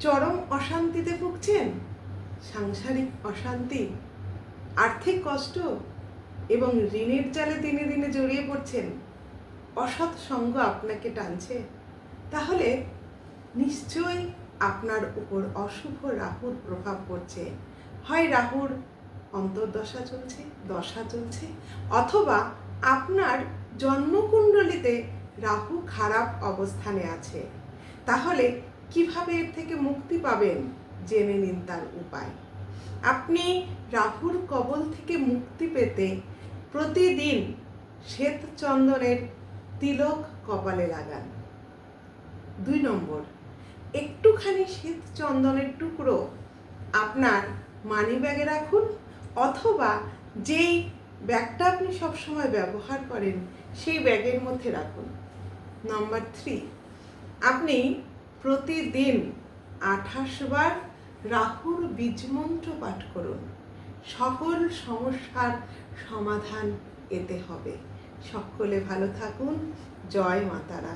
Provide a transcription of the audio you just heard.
চরম অশান্তিতে ভুগছেন। সাংসারিক অশান্তি, আর্থিক কষ্ট এবং ঋণের জালে দিনে দিনে জড়িয়ে পড়ছেন। অসৎ সঙ্গ আপনাকে টানছে। তাহলে নিশ্চয়ই আপনার উপর অশুভ রাহুর প্রভাব পড়ছে। হয় রাহুর অন্তর্দশা চলছে, দশা চলছে, অথবা আপনার জন্মকুণ্ডলিতে রাহু খারাপ অবস্থানে আছে। তাহলে কীভাবে এর থেকে মুক্তি পাবেন? জেনে নিন তার উপায়। আপনি রাহুর কবল থেকে মুক্তি পেতে প্রতিদিন শ্বেত চন্দনের তিলক কপালে লাগান। দুই নম্বর, একটুখানি শ্বেত চন্দনের টুকরো আপনার মানি ব্যাগে রাখুন অথবা যেই ব্যাগটা আপনি সবসময় ব্যবহার করেন সেই ব্যাগের মধ্যে রাখুন। নাম্বার থ্রি, আপনি প্রতিদিন আঠাশ বার রাহুর বীজমন্ত্র পাঠ করুন। সকল সমস্যার সমাধান এতে হবে। সকলে ভালো থাকুন। জয় মাতারা।